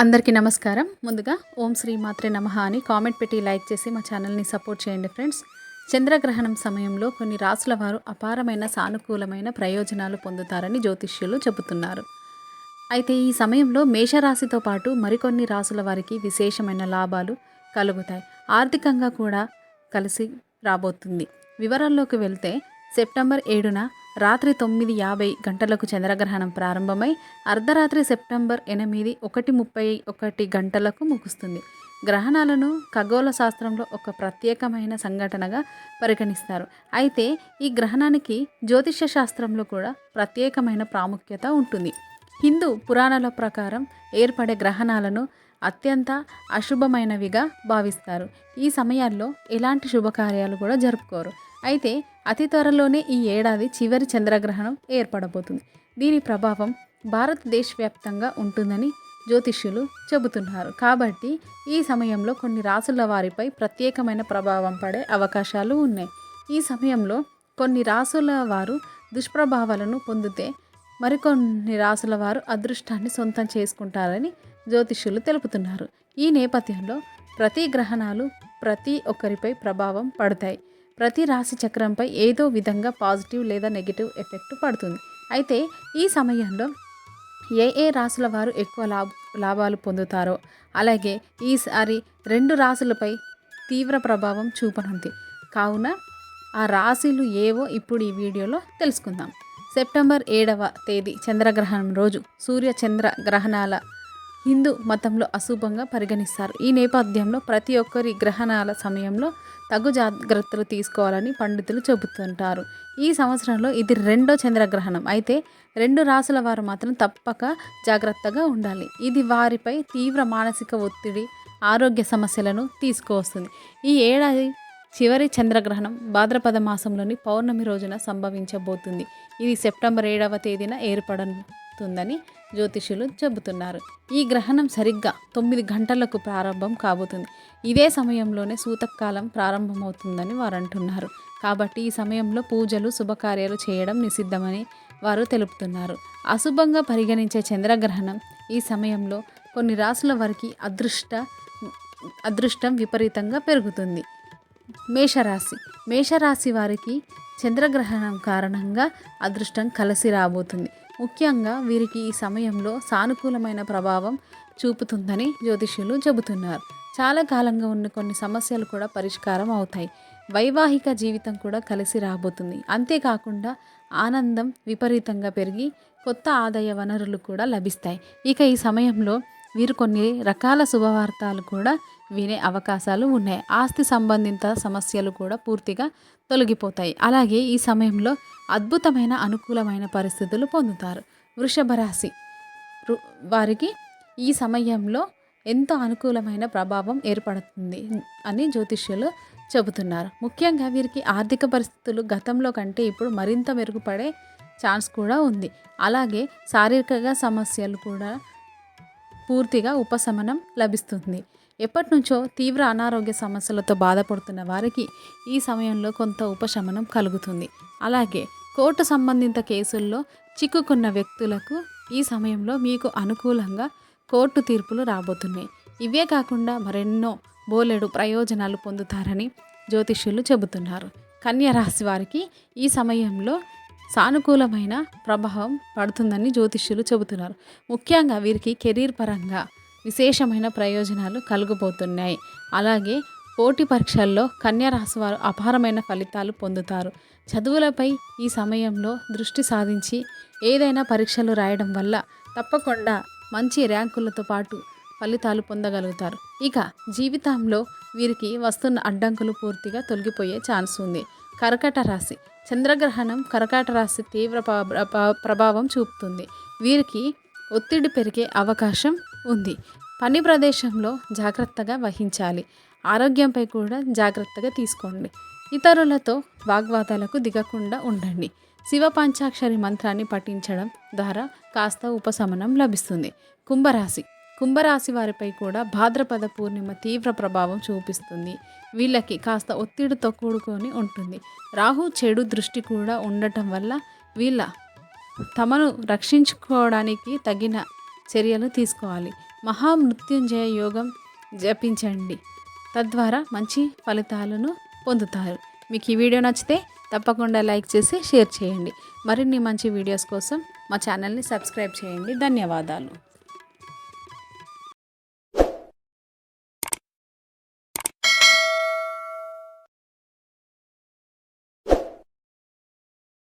అందరికీ నమస్కారం. ముందుగా ఓం శ్రీ మాత్రే నమః అని కామెంట్ పెట్టి లైక్ చేసి మా ఛానల్ని సపోర్ట్ చేయండి ఫ్రెండ్స్. చంద్రగ్రహణం సమయంలో కొన్ని రాసుల వారు అపారమైన సానుకూలమైన ప్రయోజనాలు పొందుతారని జ్యోతిష్యులు చెబుతున్నారు. అయితే ఈ సమయంలో మేషరాశితో పాటు మరికొన్ని రాసుల వారికి విశేషమైన లాభాలు కలుగుతాయి. ఆర్థికంగా కూడా కలిసి రాబోతుంది. వివరాల్లోకి వెళ్తే సెప్టెంబర్ ఏడున రాత్రి తొమ్మిది యాభై గంటలకు చంద్రగ్రహణం ప్రారంభమై అర్ధరాత్రి సెప్టెంబర్ ఎనిమిది ఒకటి ముప్పై ఒకటి గంటలకు ముగుస్తుంది. గ్రహణాలను ఖగోళ శాస్త్రంలో ఒక ప్రత్యేకమైన సంఘటనగా పరిగణిస్తారు. అయితే ఈ గ్రహణానికి జ్యోతిష శాస్త్రంలో కూడా ప్రత్యేకమైన ప్రాముఖ్యత ఉంటుంది. హిందూ పురాణాల ప్రకారం ఏర్పడే గ్రహణాలను అత్యంత అశుభమైనవిగా భావిస్తారు. ఈ సమయాల్లో ఎలాంటి శుభకార్యాలు కూడా జరుపుకోరు. అయితే అతి త్వరలోనే ఈ ఏడాది చివరి చంద్రగ్రహణం ఏర్పడబోతుంది. దీని ప్రభావం భారతదేశ వ్యాప్తంగా ఉంటుందని జ్యోతిష్యులు చెబుతున్నారు. కాబట్టి ఈ సమయంలో కొన్ని రాసుల వారిపై ప్రత్యేకమైన ప్రభావం పడే అవకాశాలు ఉన్నాయి. ఈ సమయంలో కొన్ని రాసుల వారు దుష్ప్రభావాలను పొందితే మరికొన్ని రాసుల వారు అదృష్టాన్ని సొంతం చేసుకుంటారని జ్యోతిష్యులు తెలుపుతున్నారు. ఈ నేపథ్యంలో ప్రతి గ్రహణాలు ప్రతి ఒక్కరిపై ప్రభావం పడతాయి. ప్రతి రాశి చక్రంపై ఏదో విధంగా పాజిటివ్ లేదా నెగిటివ్ ఎఫెక్ట్ పడుతుంది. అయితే ఈ సమయంలో ఏ ఏ రాసుల వారు ఎక్కువ లాభ లాభాలు పొందుతారో అలాగే ఈసారి రెండు రాసులపై తీవ్ర ప్రభావం చూపనుంది. కావున ఆ రాశులు ఏవో ఇప్పుడు ఈ వీడియోలో తెలుసుకుందాం. సెప్టెంబర్ ఏడవ తేదీ చంద్రగ్రహణం రోజు సూర్య చంద్ర గ్రహణాల హిందూ మతంలో అశుభంగా పరిగణిస్తారు. ఈ నేపథ్యంలో ప్రతి ఒక్కరి గ్రహణాల సమయంలో తగు జాగ్రత్తలు తీసుకోవాలని పండితులు చెబుతుంటారు. ఈ సంవత్సరంలో ఇది రెండో చంద్రగ్రహణం. అయితే రెండు రాసుల వారు మాత్రం తప్పక జాగ్రత్తగా ఉండాలి. ఇది వారిపై తీవ్ర మానసిక ఒత్తిడి ఆరోగ్య సమస్యలను తీసుకువస్తుంది. ఈ ఏడాది చివరి చంద్రగ్రహణం భాద్రపద మాసంలోని పౌర్ణమి రోజున సంభవించబోతుంది. ఇది సెప్టెంబర్ ఏడవ తేదీన ఏర్పడను ఏర్పడుతుందని జ్యోతిషులు చెబుతున్నారు. ఈ గ్రహణం సరిగ్గా తొమ్మిది గంటలకు ప్రారంభం కాబోతుంది. ఇదే సమయంలోనే సూతకాలం ప్రారంభమవుతుందని వారు అంటున్నారు కాబట్టి ఈ సమయంలో పూజలు శుభకార్యాలు చేయడం నిషిద్ధమని వారు తెలుపుతున్నారు. అశుభంగా పరిగణించే చంద్రగ్రహణం ఈ సమయంలో కొన్ని రాసుల వారికి అదృష్ట అదృష్టం విపరీతంగా పెరుగుతుంది. మేషరాశి. మేషరాశి వారికి చంద్రగ్రహణం కారణంగా అదృష్టం కలిసి రాబోతుంది. ముఖ్యంగా వీరికి ఈ సమయంలో సానుకూలమైన ప్రభావం చూపుతుందని జ్యోతిష్యులు చెబుతున్నారు. చాలా కాలంగా ఉన్న కొన్ని సమస్యలు కూడా పరిష్కారం అవుతాయి. వైవాహిక జీవితం కూడా కలిసి రాబోతుంది. అంతేకాకుండా ఆనందం విపరీతంగా పెరిగి కొత్త ఆదాయ వనరులు కూడా లభిస్తాయి. ఇక ఈ సమయంలో వీరు కొన్ని రకాల శుభవార్తలు కూడా వినే అవకాశాలు ఉన్నాయి. ఆస్తి సంబంధిత సమస్యలు కూడా పూర్తిగా తొలగిపోతాయి. అలాగే ఈ సమయంలో అద్భుతమైన అనుకూలమైన పరిస్థితులు పొందుతారు. వృషభ రాశి రు- వారికి ఈ సమయంలో ఎంతో అనుకూలమైన ప్రభావం ఏర్పడుతుంది అని జ్యోతిష్యులు చెబుతున్నారు. ముఖ్యంగా వీరికి ఆర్థిక పరిస్థితులు గతంలో కంటే ఇప్పుడు మరింత మెరుగుపడే ఛాన్స్ కూడా ఉంది. అలాగే శారీరకంగా సమస్యలు కూడా పూర్తిగా ఉపశమనం లభిస్తుంది. ఎప్పటి నుంచో తీవ్ర అనారోగ్య సమస్యలతో బాధపడుతున్న వారికి ఈ సమయంలో కొంత ఉపశమనం కలుగుతుంది. అలాగే కోర్టు సంబంధిత కేసుల్లో చిక్కుకున్న వ్యక్తులకు ఈ సమయంలో మీకు అనుకూలంగా కోర్టు తీర్పులు రాబోతున్నాయి. ఇవే కాకుండా మరెన్నో బోలెడు ప్రయోజనాలు పొందుతారని జ్యోతిష్యులు చెబుతున్నారు. కన్యరాశి వారికి ఈ సమయంలో సానుకూలమైన ప్రభావం పడుతుందని జ్యోతిష్యులు చెబుతున్నారు. ముఖ్యంగా వీరికి కెరీర్ పరంగా విశేషమైన ప్రయోజనాలు కలుగుబోతున్నాయి. అలాగే పోటీ పరీక్షల్లో కన్యా రాశి వారు అపారమైన ఫలితాలు పొందుతారు. చదువులపై ఈ సమయంలో దృష్టి సాధించి ఏదైనా పరీక్షలు రాయడం వల్ల తప్పకుండా మంచి ర్యాంకులతో పాటు ఫలితాలు పొందగలుగుతారు. ఇక జీవితంలో వీరికి వస్తున్న అడ్డంకులు పూర్తిగా తొలగిపోయే ఛాన్స్ ఉంది. కర్కట రాశి చంద్రగ్రహణం కర్కాట రాశి తీవ్ర ప్రభావం చూపుతుంది. వీరికి ఒత్తిడి పెరిగే అవకాశం ఉంది. పని ప్రదేశంలో జాగ్రత్తగా వహించాలి. ఆరోగ్యంపై కూడా జాగ్రత్తగా తీసుకోండి. ఇతరులతో వాగ్వాదాలకు దిగకుండా ఉండండి. శివ పంచాక్షరి మంత్రాన్ని పఠించడం ద్వారా కాస్త ఉపశమనం లభిస్తుంది. కుంభరాశి కుంభరాశి వారిపై కూడా భాద్రపద పూర్ణిమ తీవ్ర ప్రభావం చూపిస్తుంది. వీళ్ళకి కాస్త ఒత్తిడితో కూడుకొని ఉంటుంది. రాహు చెడు దృష్టి కూడా ఉండటం వల్ల వీళ్ళ తమను రక్షించుకోవడానికి తగిన చర్యలు తీసుకోవాలి. మహామృత్యుంజయ యోగం జపించండి. తద్వారా మంచి ఫలితాలను పొందుతారు. మీకు ఈ వీడియో నచ్చితే తప్పకుండా లైక్ చేసి షేర్ చేయండి. మరిన్ని మంచి వీడియోస్ కోసం మా ఛానల్ని సబ్స్క్రైబ్ చేయండి. ధన్యవాదాలు.